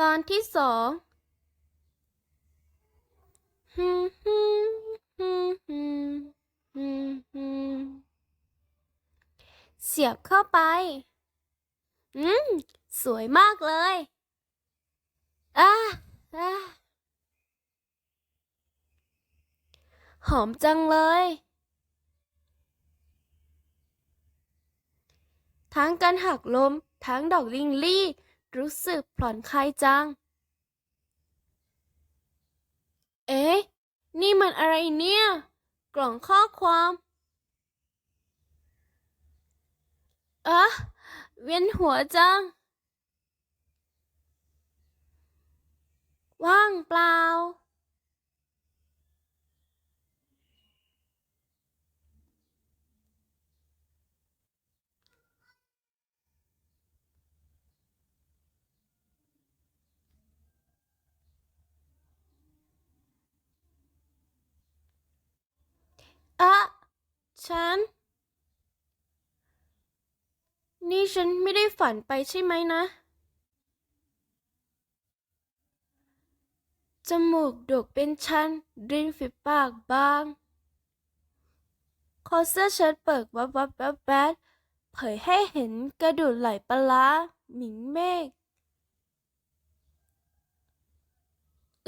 ตอนที่สองเสียบเข้าไป อืม สวยมากเลยอ่าอ่าหอมจังเลย ทั้งการหักลม ทั้งดอกลิงลี่ รู้สึกผ่อนคลายจัง เอ๊ะ นี่มันอะไรเนี่ย กล่องข้อความ เอ๊ะ เวียนหัวจัง ว่างเปล่า อะฉัน นี่ฉันไม่ได้ฝันไปใช่ไหมนะ จมูกดกเป็นชั้นริมฝีปากบาง คอเสื้อเชิ้ตเปิดวับวับแวบแวบเผยให้เห็นกระดูกไหลปลาหมิงเมฆ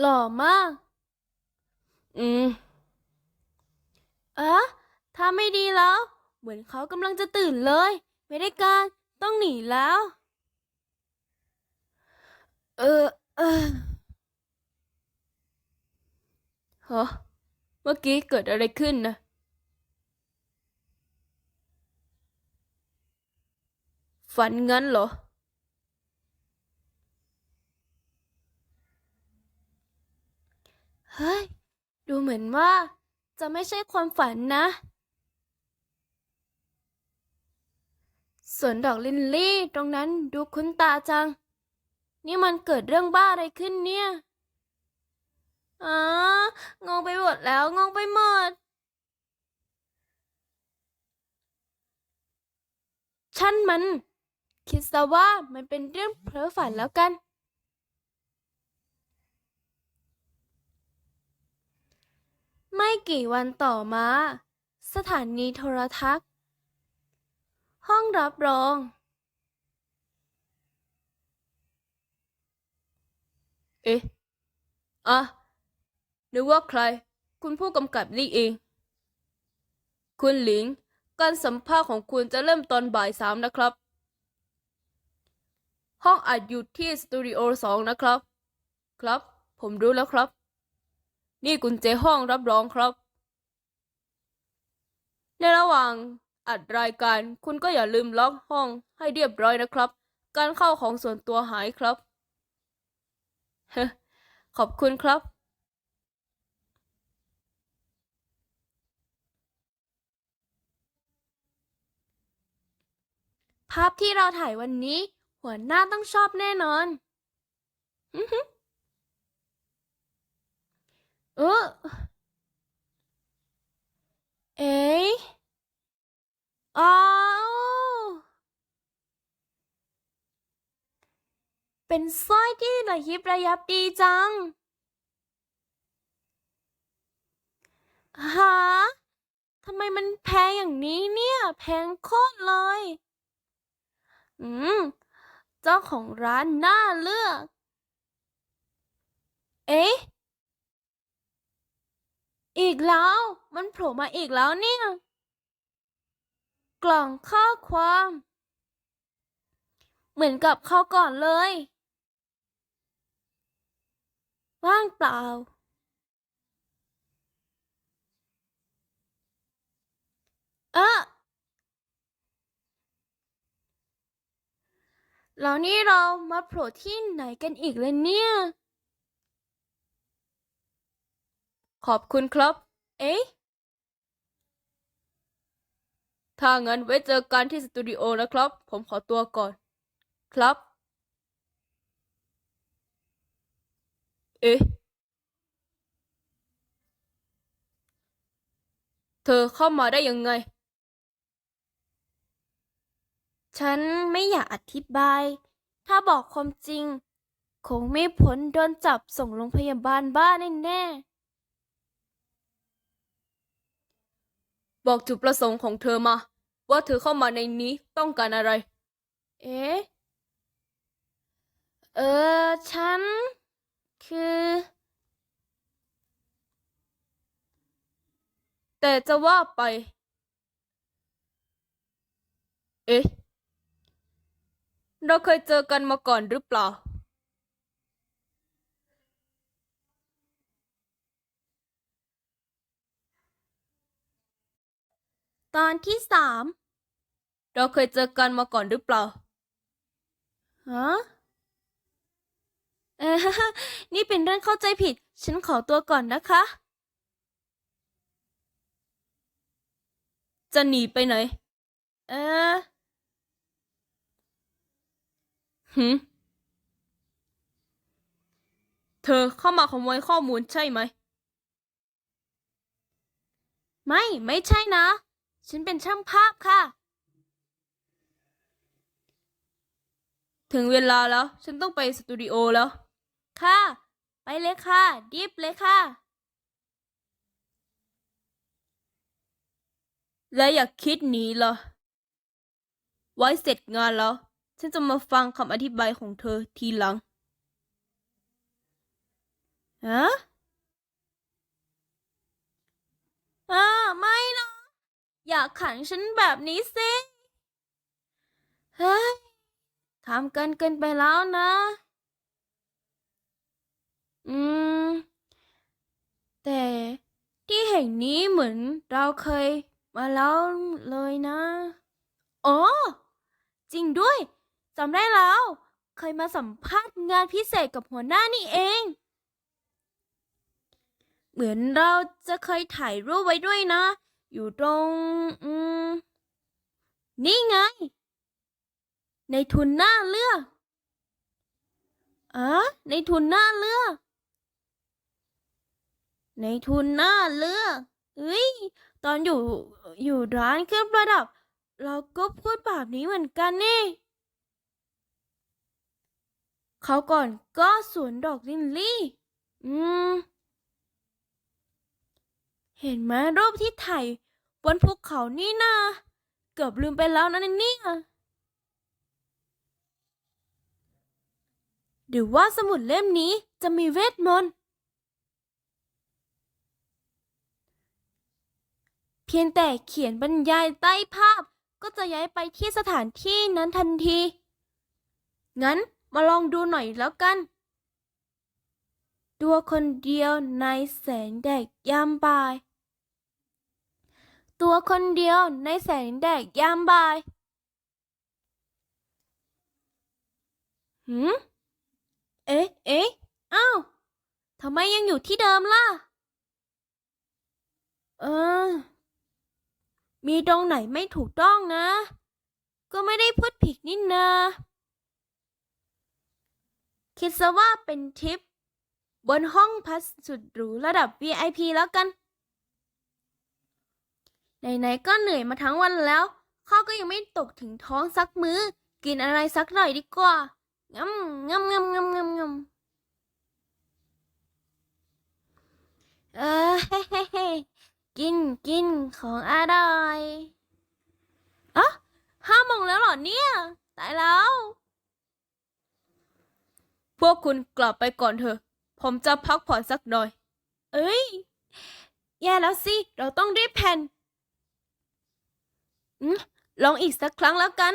หล่อมาก อืม เอ๊ะถ้าไม่ดีแล้ว เหมือนเขากำลังจะตื่นเลย ไม่ได้การต้องหนีแล้ว เออเออฮะเมื่อกี้เกิดอะไรขึ้นนะฝันงั้นเหรอ เฮ้ย ดูเหมือนว่า จะไม่ใช่ความฝันนะ สวนดอกลินลี่ตรงนั้นดูคุ้นตาจัง นี่มันเกิดเรื่องบ้าอะไรขึ้นเนี่ยอ๋องงไปหมดแล้วงงไปหมด ฉันมัน คิดซะว่ามันเป็นเรื่องเพ้อฝันแล้วกัน ไม่กี่วันต่อมา สถานีโทรทัศน์ ห้องรับรอง เอ๊ะ อะนึกว่าใคร คุณผู้กำกับนี่เอง คุณหลิง การสัมภาษณ์ของคุณจะเริ่มตอนบ่ายสามนะครับ ห้องอัดอยู่ที่สตูดิโอสองนะครับ ครับ ผมรู้แล้วครับ นี่กุญแจห้องรับรองครับ ในระหว่างอัดรายการคุณก็อย่าลืมล็อกห้องให้เรียบร้อยนะครับ การเข้าของส่วนตัวหายครับ ขอบคุณครับ ภาพที่เราถ่ายวันนี้ หัวหน้าต้องชอบแน่นอน อือหือเออเอ๊ะอ้าว เป็นสร้อยที่ระยิบระยับดีจังฮะทำไมมันแพงอย่างนี้เนี่ย แพงโคตรเลย อืม เจ้าของร้านน่าเลือก เอ๊ะ อีกแล้ว มันโผล่มาอีกแล้วเนี่ย กล่องข้อความ เหมือนกับเขาวก่อนเลย ว่างเปล่า เอะแล้วนี่เรามาโผล่ที่ไหนกันอีกเลยเนี่ย ขอบคุณครับ เอ๊ะ ถ้างั้นไว้เจอกันที่สตูดิโอนะครับ ผมขอตัวก่อน ครับ เอ๊ะ เธอเข้ามาได้ยังไง ฉันไม่อยากอธิบาย ถ้าบอกความจริง คงไม่พ้นโดนจับส่งโรงพยาบาลบ้าแน่ๆ บอกจุดประสงค์ของเธอมา ว่าเธอเข้ามาในนี้ต้องการอะไร เอ๊ะ เออ ฉัน คือ แต่จะว่าไป เอ๊ะ เราเคยเจอกันมาก่อนหรือเปล่า ตอนที่สาม เราเคยเจอกันมาก่อนหรือเปล่า ฮะ เออ นี่เป็นเรื่องเข้าใจผิด ฉันขอตัวก่อนนะคะ จะหนีไปไหน เออหืมเธอเข้ามาขโมยข้อมูลใช่ไหม ไม่ ไม่ใช่นะ ฉันเป็นช่างภาพค่ะ ถึงเวลาแล้ว ฉันต้องไปสตูดิโอแล้ว ค่ะ ไปเลยค่ะ ดิฟเลยค่ะ และอย่าคิดหนีเหรอไว้เสร็จงานแล้ว ฉันจะมาฟังคำอธิบายของเธอทีหลังฮะอ่าไม่นะอย่าขังฉันแบบนี้สิ เฮ้ยทำกันเกินไปแล้วนะ อืม แต่ที่แห่งนี้เหมือนเราเคยมาแล้วเลยนะอ๋อจริงด้วยจำได้แล้ว เคยมาสัมภาษณ์งานพิเศษกับหัวหน้านี่เอง เหมือนเราจะเคยถ่ายรูปไว้ด้วยนะ อยู่ตรงอืมนี่ไง ในทุนหน้าเลือกอะในทุนหน้าเลือก ในทุนหน้าเลือกเอ้ยตอนอยู่อยู่ร้านเครื่องประดับ เราก็พูดแบบนี้เหมือนกันนี่ เขาก่อนก็สวนดอกลินลี่ อืม เห็นไหมรูปที่ถ่ายบนภูเขานี่นะเกือบลืมไปแล้วนะนี่หรือว่าสมุดเล่มนี้จะมีเวทมนต์ พียงแต่เขียนบรรยายใต้ภาพ ก็จะย้ายไปที่สถานที่นั้นทันที งั้นมาลองดูหน่อยแล้วกัน ตัวคนเดียวในแสงแดดยามบ่าย ตัวคนเดียวในแสงแดดยามบ่ายหืมเอ๊ะ เอ๊ะ อ้าว ทำไมยังอยู่ที่เดิมล่ะ เออ มีตรงไหนไม่ถูกต้องนะ ก็ไม่ได้พูดผิดนี่นา คิดซะว่าเป็นทริป บนห้องพักสุดหรูระดับ VIP แล้วกัน ไหนๆก็เหนื่อยมาทั้งวันแล้ว ข้าก็ยังไม่ตกถึงท้องสักมื้อ กินอะไรสักหน่อยดีกว่างำงำงำงำงำงำเออเฮ้เฮ้เฮ้ กินกินของอร่อยอะห้าโมงแล้วเหรอเนี่ย ตายแล้ว พวกคุณกลับไปก่อนเถอะ ผมจะพักผ่อนสักหน่อย เอ้ย แย่แล้วสิ เราต้องรีบแผ่นอืมลองอีกสักครั้งแล้วกัน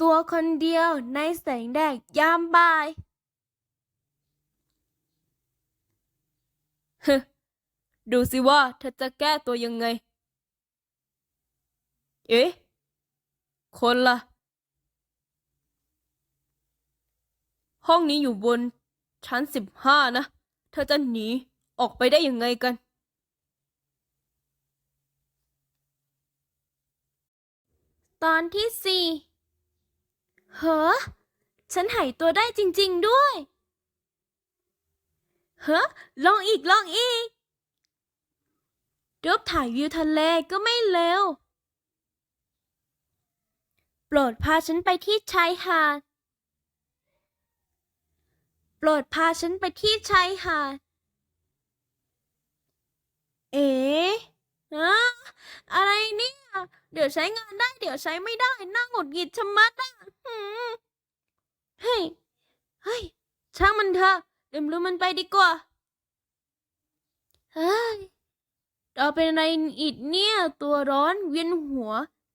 ตัวคนเดียวในแสงแดดยามบ่าย ฮึ ดูสิว่าเธอจะแก้ตัวยังไง เอ๊ะ คนล่ะ ห้องนี้อยู่บน ชั้นสิบห้านะ เธอจะหนีออกไปได้ยังไงกัน ตอนที่สี่เฮ้อฉันหายตัวได้จริง ๆด้วย เฮ้อลองอีกลองอีก รูปถ่ายวิวทะเลก็ไม่เลว โปรดพาฉันไปที่ชายหาด โปรดพาฉันไปที่ชายหาด เอ๋อะอะไรเนี่ย เดี๋ยวใช้งานได้ เดี๋ยวใช้ไม่ได้ น่าหงุดหงิดชะมัดอะเฮ้ย เฮ้ย ช่างมันเถอะลืมลืมมันไปดีกว่า เฮ้ย เราเป็นอะไรอีกเนี่ยตัวร้อนเวียนหัว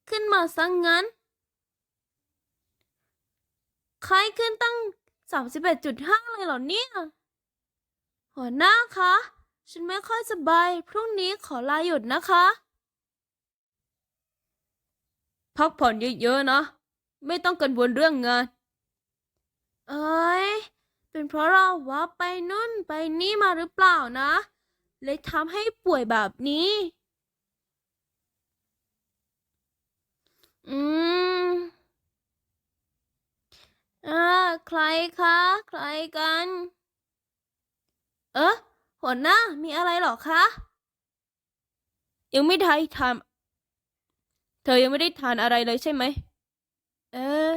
ขึ้นมาซะงงั้นไข้ขึ้นตั้งสามสิบเอ็ดจุดห้าเลยเหรอเนี่ย หัวหน้าคะ ฉันไม่ค่อยสบาย พรุ่งนี้ขอลาหยุดนะคะ พักผ่อนเยอะๆนะ ไม่ต้องกังวลเรื่องงาน เอ้ย เป็นเพราะเราว่าไปนู่นไปนี่มาหรือเปล่านะ เลยทำให้ป่วยแบบนี้ อืมอ่าใครคะ ใครกัน เอ๊ะหัวหน้า มีอะไรหรอคะ ยังไม่ได้ทานเธอยังไม่ได้ทานอะไรเลยใช่ไหม เออ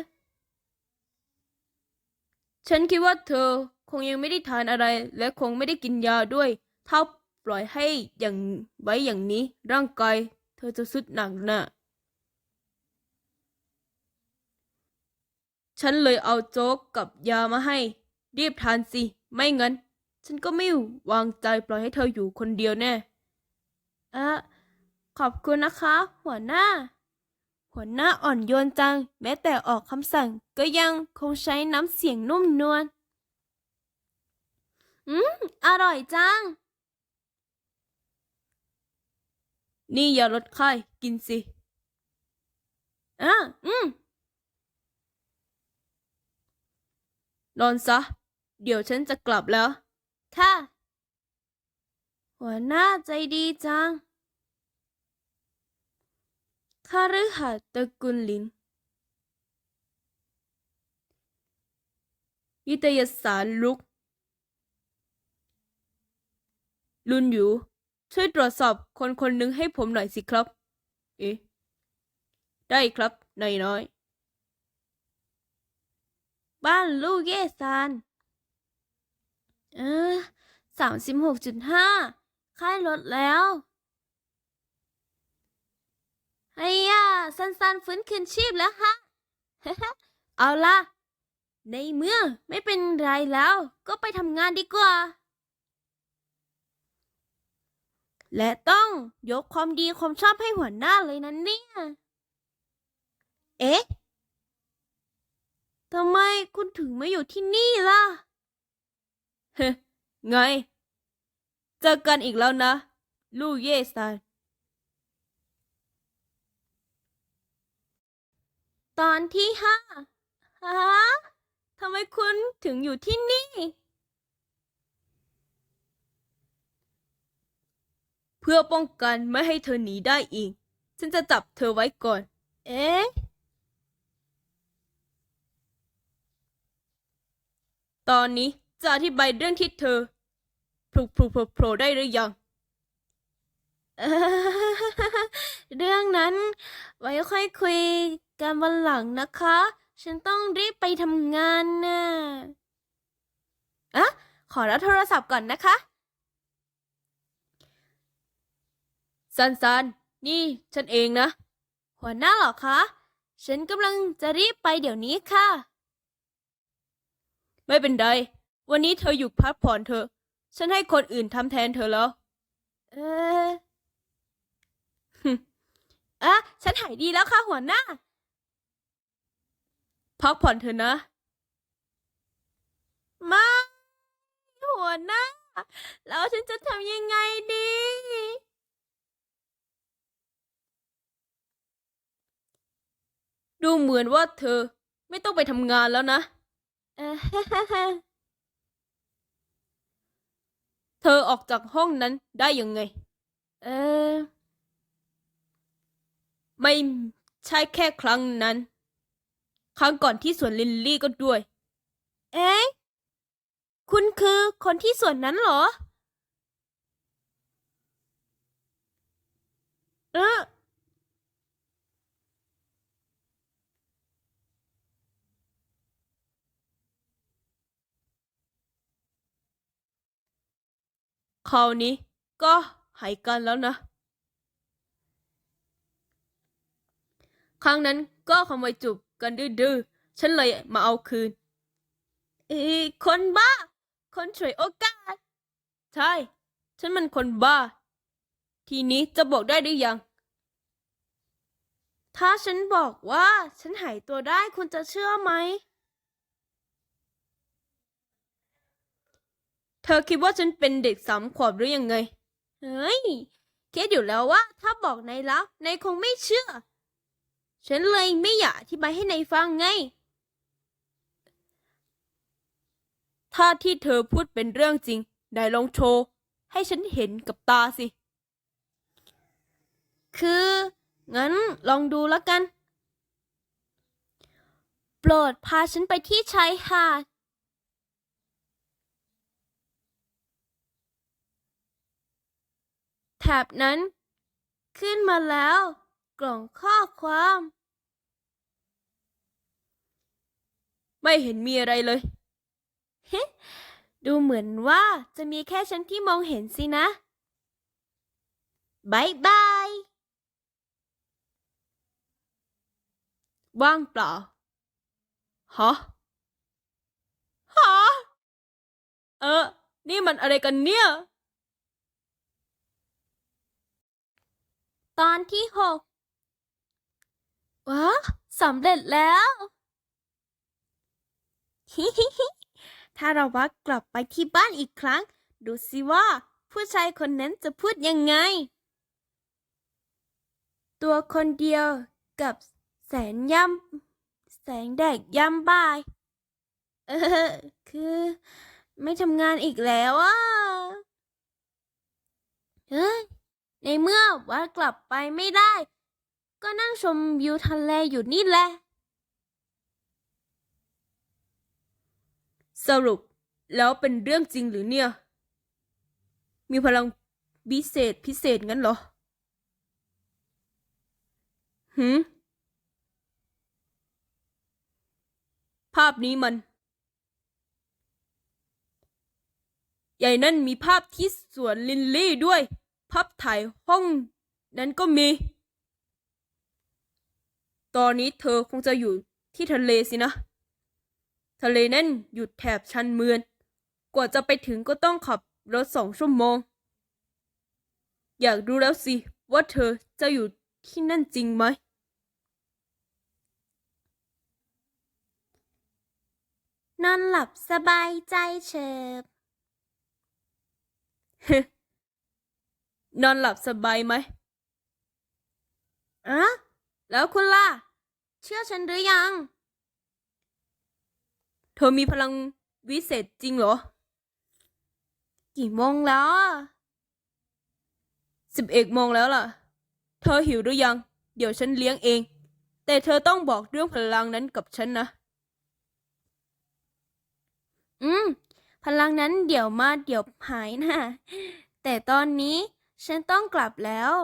ฉันคิดว่าเธอคงยังไม่ได้ทานอะไร และคงไม่ได้กินยาด้วยถ้า ปล่อยให้อย่างไว้อย่างนี้ร่างกายเธอจะสุดหนักน่ะ ฉันเลยเอาโจ๊กกับยามาให้ รีบทานสิ ไม่งั้น ฉันก็ไม่วางใจปล่อยให้เธออยู่คนเดียวแน่เอะขอบคุณนะคะ หัวหน้า หัวหน้าอ่อนโยนจัง แม้แต่ออกคำสั่งก็ยังคงใช้น้ำเสียงนุ่มนวล อืม อร่อยจัง นี่ยาลดไข้กินสิอะอืม นอนซะ เดี๋ยวฉันจะกลับแล้ว ค่ะ หัวหน้าใจดีจังคาฤหัสถ์ตระกุลลินนิตยสารลุก ลุนอยู่ ช่วยตรวจสอบคนคนหนึ่งให้ผมหน่อยสิครับ เอ๊ะ ได้ครับนายน้อย บ้านลูกเยซาน เออสามสิบหกจุดห้าค่ายลดแล้วไอ้ย่าสันสันฟื้นคืนชีพแล้วฮะ เอาล่ะในเมื่อไม่เป็นไรแล้วก็ไปทำงานดีกว่า และต้องยกความดีความชอบให้หัวหน้าเลยนะเนี่ย เอ๊ะ ทำไมคุณถึงม่อยู่ที่นี่ล่ะ เฮ้ไง เจอกันอีกแล้วนะ ลูกเย่ซานตอนที่ห้าฮะทำไมคุณถึงอยู่ที่นี่ เพื่อป้องกันไม่ให้เธอหนีได้อีก ฉันจะจับเธอไว้ก่อน เอ๊ะ ตอนนี้จะอธิบายเรื่องที่เธอพลุกพลุกโผล่ได้หรือยังเอ่อเรื่องนั้น ไว้ค่อยคุยกันวันหลังนะคะ ฉันต้องรีบไปทำงานน่ะอะขอรับโทรศัพท์ก่อนนะคะ ซันซันนี่ฉันเองนะ หัวหน้าเหรอคะ ฉันกำลังจะรีบไปเดี๋ยวนี้ค่ะ ไม่เป็นไร วันนี้เธออยู่พักผ่อนเถอะ ฉันให้คนอื่นทำแทนเธอแล้ว เอออะฉันหายดีแล้วค่ะหัวหน้า พักผ่อนเถอะนะ มา หัวหน้า แล้วฉันจะทำยังไงดี ดูเหมือนว่าเธอไม่ต้องไปทำงานแล้วนะเออเธอออกจากห้องนั้นได้ยังไง เออ ไม่ใช่แค่ครั้งนั้น ครั้งก่อนที่สวนลินลี่ก็ด้วย เอ๊ะ คุณคือคนที่สวนนั้นเหรอเออ คราวนี้ก็หายกันแล้วนะ ครั้งนั้นก็ขโมยจูบกันดื้อๆ ฉันเลยมาเอาคืนอคนบ้า คนฉวยโอกาส ใช่ ฉันมันคนบ้า ทีนี้จะบอกได้หรือยัง ถ้าฉันบอกว่าฉันหายตัวได้คุณจะเชื่อไหม เธอคิดว่าฉันเป็นเด็กสามขวบหรือยังไง เฮ้ยคิดอยู่แล้วว่า ถ้าบอกนายแล้วนายคงไม่เชื่อ ฉันเลยไม่อยากอธิบายให้นายฟังไง ถ้าที่เธอพูดเป็นเรื่องจริงได้ลองโชว์ให้ฉันเห็นกับตาสิ คือ งั้นลองดูแล้วกัน โปรดพาฉันไปที่ชายหาด แถบนั้น ขึ้นมาแล้ว กล่องข้อความ ไม่เห็นมีอะไรเลย เฮ้ดูเหมือนว่าจะมีแค่ฉันที่มองเห็นสินะบายบาย ว่างเปล่า ฮะ ฮะ เออ นี่มันอะไรกันเนี่ย ตอนที่หกว้าสำเร็จแล้วฮิฮิฮิถ้าเราวักกลับไปที่บ้านอีกครั้ง ดูสิว่า ผู้ชายคนนั้นจะพูดยังไง ตัวคนเดียวกับแสงย่ำแสงแดดย่ำบ่าย เออ คือ ไม่ทำงานอีกแล้วอะเฮ้ย ในเมื่อวัดกลับไปไม่ได้ ก็นั่งชมวิวทะเลอยู่นี่แหละ สรุปแล้วเป็นเรื่องจริงหรือเนี่ย มีพลังพิเศษพิเศษงั้นเหรอหืมภาพนี้มัน ใหญ่นั่นมีภาพที่สวนลินลี่ด้วย ภาพถ่ายห้องนั้นก็มี ตอนนี้เธอคงจะอยู่ที่ทะเลสินะ ทะเลนั่นอยู่แถบชันเมือง กว่าจะไปถึงก็ต้องขับรถสองชั่วโมง อยากรู้แล้วสิว่าเธอจะอยู่ที่นั่นจริงไหม นอนหลับสบายใจเฉิบ นอนหลับสบายไหมอะแล้วคุณล่ะ เชื่อฉันหรือยัง เธอมีพลังวิเศษจริงเหรอ กี่โมงแล้วสิบเอ็ดโมงแล้วล่ะ เธอหิวหรือยัง เดี๋ยวฉันเลี้ยงเอง แต่เธอต้องบอกเรื่องพลังนั้นกับฉันนะ อืม พลังนั้นเดี๋ยวมาเดี๋ยวหายนะ แต่ตอนนี้ ฉันต้องกลับแล้ว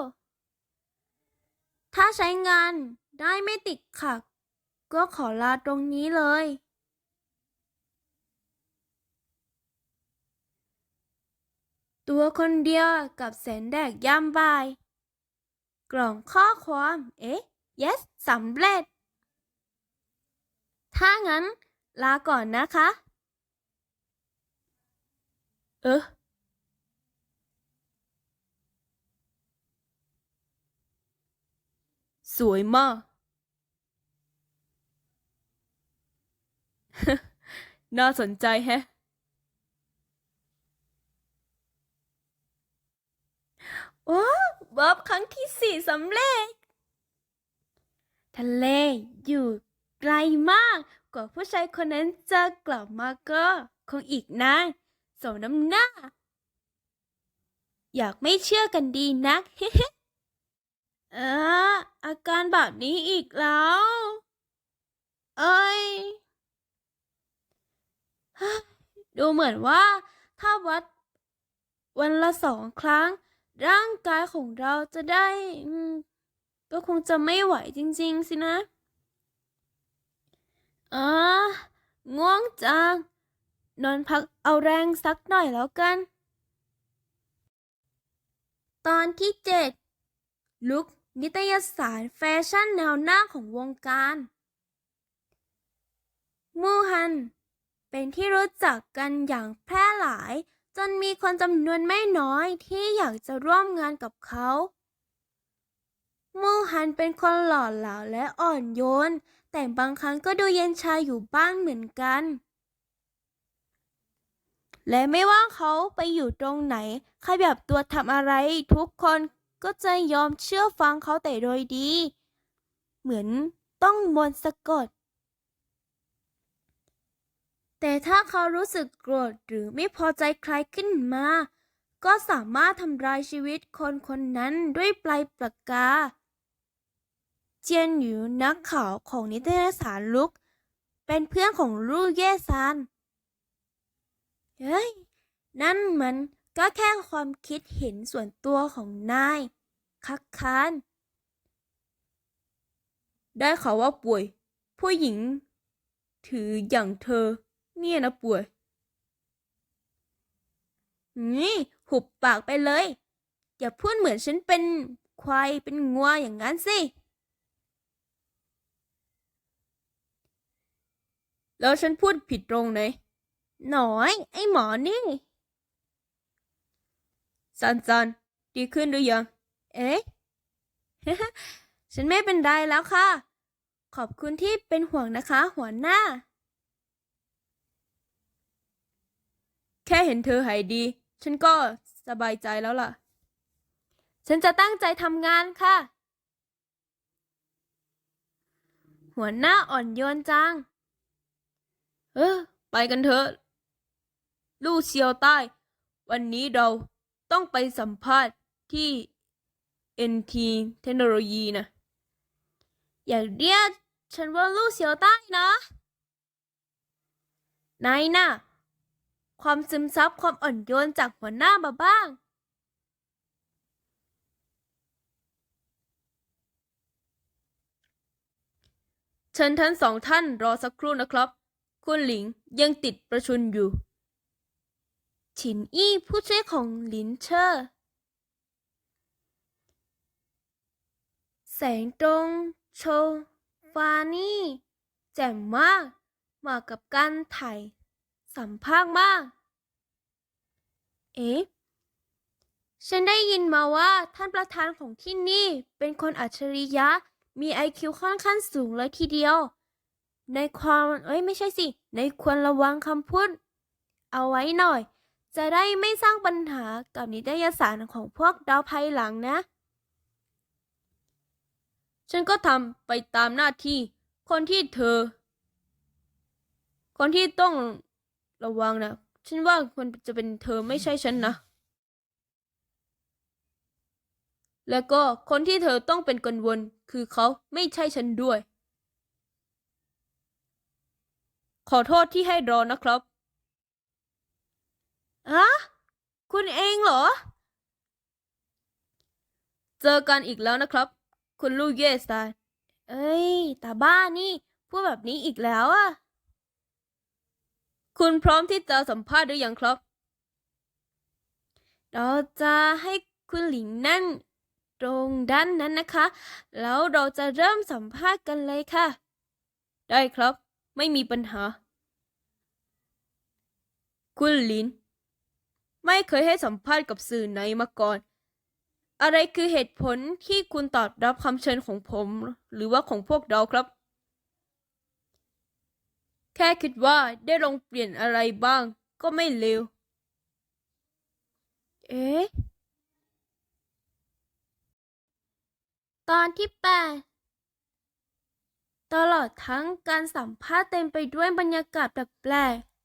ถ้าใช้งานได้ไม่ติดขัด ก็ขอลาตรงนี้เลย ตัวคนเดียวกับแสงแดดย่ำบ่าย กล่องข้อความ เอ๊ะ yes สำเร็จ ถ้างั้น ลาก่อนนะคะ เออ สวยมาก น่าสนใจแฮะว้าวบับครั้งที่สี่สำเร็จ ทะเลอยู่ไกลมาก กว่าผู้ชายคนนั้นจะกลับมาก็คงอีกนานสมน้ำหน้า อยากไม่เชื่อกันดีนัก เอออาการแบบนี้อีกแล้ว เอ้ยดูเหมือนว่า ถ้าวัด วันละสองครั้ง ร่างกายของเราจะได้ก็คงจะไม่ไหวจริง ๆ สินะอ่าง่วงจัง นอนพักเอาแรงสักหน่อยแล้วกัน ตอนที่เจ็ด ลุกนิตยสารแฟชั่นแนวหน้าของวงการ มูฮัน เป็นที่รู้จักกันอย่างแพร่หลาย จนมีคนจำนวนไม่น้อยที่อยากจะร่วมงานกับเขา มูฮันเป็นคนหล่อเหลาและอ่อนโยน แต่บางครั้งก็ดูเย็นชาอยู่บ้างเหมือนกัน และไม่ว่าเขาไปอยู่ตรงไหนใครแบบตัวทำอะไรทุกคน ก็จะยอมเชื่อฟังเขาแต่โดยดี เหมือนต้องมนสะกด แต่ถ้าเขารู้สึกโกรธหรือไม่พอใจใครขึ้นมา ก็สามารถทำลายชีวิตคนคนนั้นด้วยปลายปากกา เจียนหยูนักข่าวของนิตยสารลุก เป็นเพื่อนของลู่เย่ซาน เฮ้ย นั่นมัน ก็แค่ความคิดเห็นส่วนตัวของนายคักคาน ได้ข่าวว่าป่วย ผู้หญิง ถืออย่างเธอ เนี่ยนะป่วย นี่หุบปากไปเลย อย่าพูดเหมือนฉันเป็นควายเป็นงัวอย่างนั้นสิ แล้วฉันพูดผิดตรงไหนหน่อย ไอ้หมอนี่ ซันซันดีขึ้นหรือยัง เอ๊ะ ฉันไม่เป็นไรแล้วค่ะ ขอบคุณที่เป็นห่วงนะคะ หัวหน้า แค่เห็นเธอหายดี ฉันก็สบายใจแล้วล่ะ ฉันจะตั้งใจทำงานค่ะ หัวหน้าอ่อนโยนจัง เออ ไปกันเถอะ ลู่เซียวใต้ วันนี้เรา ต้องไปสัมภาษณ์ที่ NT เทคโนโลยีนะ อย่าเรียกฉันว่าลู่เซียวใต้นะนายน่ะ ความซึมซับความอ่อนโยนจากหัวหน้ามาบ้าง เชิญทั้งสองท่านรอสักครู่นะครับ คุณหลิงยังติดประชุมอยู่ ฉินอี้ผู้ช่วยของหลินเชอร์แสงตรงโชว์ฟานี่แจ่มมาก เหมาะกับการถ่ายสัมภาษณ์มาก เอ๊ะ ฉันได้ยินมาว่าท่านประธานของที่นี่เป็นคนอัจฉริยะ มีไอคิวค่อนข้างสูงเลยทีเดียว ในความ เอ้ย ไม่ใช่สิ ในควรระวังคำพูด เอาไว้หน่อย จะได้ไม่สร้างปัญหากับนิตยสารของพวกดาวภายหลังนะ ฉันก็ทำไปตามหน้าที่ คนที่เธอ คนที่ต้องระวังนะ ฉันว่าคนจะเป็นเธอไม่ใช่ฉันนะ แล้วก็คนที่เธอต้องเป็นกังวลคือเขาไม่ใช่ฉันด้วย ขอโทษที่ให้รอนะครับ อะคุณเองเหรอ เจอกันอีกแล้วนะครับ คุณลูกเยสตาเอ้ยตาบ้านี่ พูดแบบนี้อีกแล้วอะคุณพร้อมที่จะสัมภาษณ์หรือยังครับ เราจะให้คุณหลิงนั่น ตรงด้านนั้นนะคะ แล้วเราจะเริ่มสัมภาษณ์กันเลยค่ะ ได้ครับ ไม่มีปัญหา คุณหลิน ไม่เคยให้สัมภาษณ์กับสื่อไหนมาก่อน อะไรคือเหตุผลที่คุณตอบรับคำเชิญของผม หรือว่าของพวกเราครับ แค่คิดว่าได้ลองเปลี่ยนอะไรบ้าง ก็ไม่เลว เอ๊ะ ตอนที่แปดตลอดทั้งการสัมภาษณ์เต็มไปด้วยบรรยากาศแปลกๆ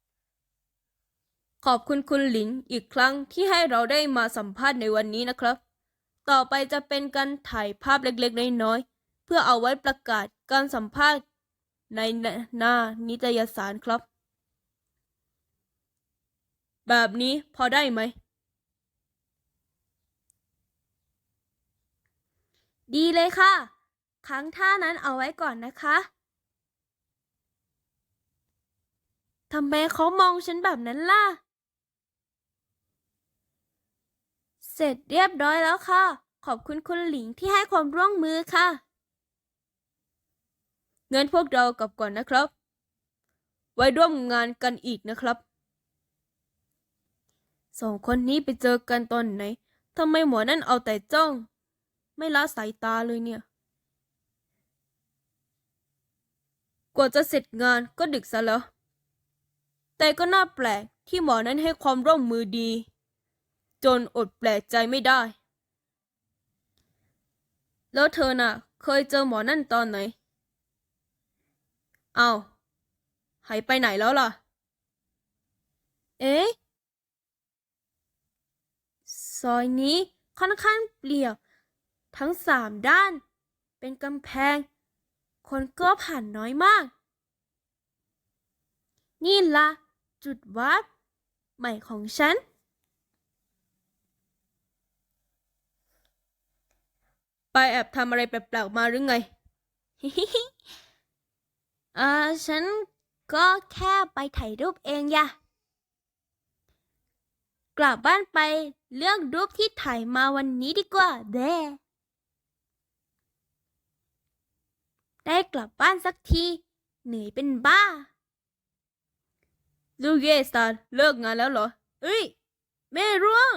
ขอบคุณคุณหลินอีกครั้งที่ให้เราได้มาสัมภาษณ์ในวันนี้นะครับ ต่อไปจะเป็นการถ่ายภาพเล็กๆ น้อยๆ เพื่อเอาไว้ประกาศการสัมภาษณ์ในหน้านิตยสารครับ แบบนี้พอได้ไหม ดีเลยค่ะครั้งท่านั้นเอาไว้ก่อนนะคะทำไมเขามองฉันแบบนั้นล่ะ เสร็จเรียบร้อยแล้วค่ะ ขอบคุณคุณหลิงที่ให้ความร่วมมือค่ะ เงินพวกเรากลับก่อนนะครับ ไว้ร่วมงานกันอีกนะครับ สองคนนี้ไปเจอกันตอนไหนทำไมหมอนั่นเอาแต่จ้อง ไม่ละสายตาเลยเนี่ย กว่าจะเสร็จงานก็ดึกซะแล้ว แต่ก็น่าแปลกที่หมอนั้นให้ความร่วมมือดี จนอดแปลกใจไม่ได้ แล้วเธอน่ะ เคยเจอหมอนั่นตอนไหน เอาหายไปไหนแล้วล่ะ เอ๊ะ ซอยนี้ค่อนข้างเปลี่ยว ทั้งสามด้าน เป็นกำแพง คนก็ผ่านน้อยมาก นี่ละจุดวัดใหม่ของฉัน ไปแอบทำอะไรแปลกๆมาหรือไงเอ่อฉันก็แค่ไปถ่ายรูปเองย่ะกลับบ้านไปเลือกรูปที่ถ่ายมาวันนี้ดีกว่าเด้ได้กลับบ้านสักที เหนื่อยเป็นบ้า ลูกเยสตาร์เลิกงานแล้วเหรอ เอ้ย แม่ร่วง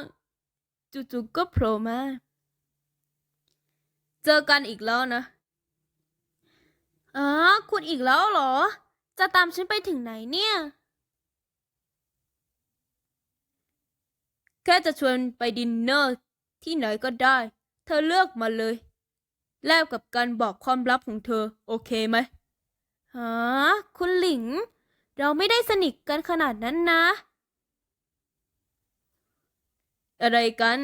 จู่ๆก็โผล่มา เจอกันอีกแล้วนะอ๋อคุณอีกแล้วเหรอ จะตามฉันไปถึงไหนเนี่ย แค่จะชวนไปดินเนอร์ที่ไหนก็ได้ เธอเลือกมาเลย แลกกับการบอกความลับของเธอ โอเคไหมฮะคุณหลิง เราไม่ได้สนิทกันขนาดนั้นนะ อะไรกัน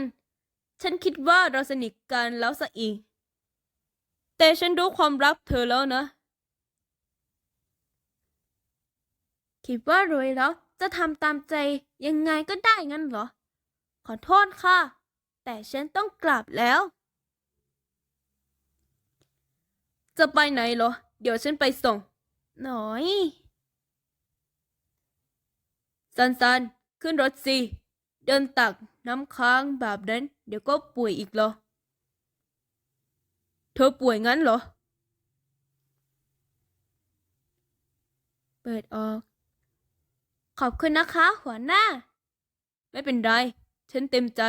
ฉันคิดว่าเราสนิทกันแล้วซะอีก แต่ฉันรู้ความลับเธอแล้วนะ คิดว่ารวยแล้วจะทำตามใจยังไงก็ได้งั้นเหรอ ขอโทษค่ะ แต่ฉันต้องกลับแล้ว จะไปไหนเหรอ เดี๋ยวฉันไปส่ง หน่อย สันสันขึ้นรถสิ เดินตักน้ำค้างแบบนั้น เดี๋ยวก็ป่วยอีกเหรอ เธอป่วยงั้นเหรอ เปิดออก ขอบคุณนะคะ หัวหน้า ไม่เป็นไร ฉันเต็มใจ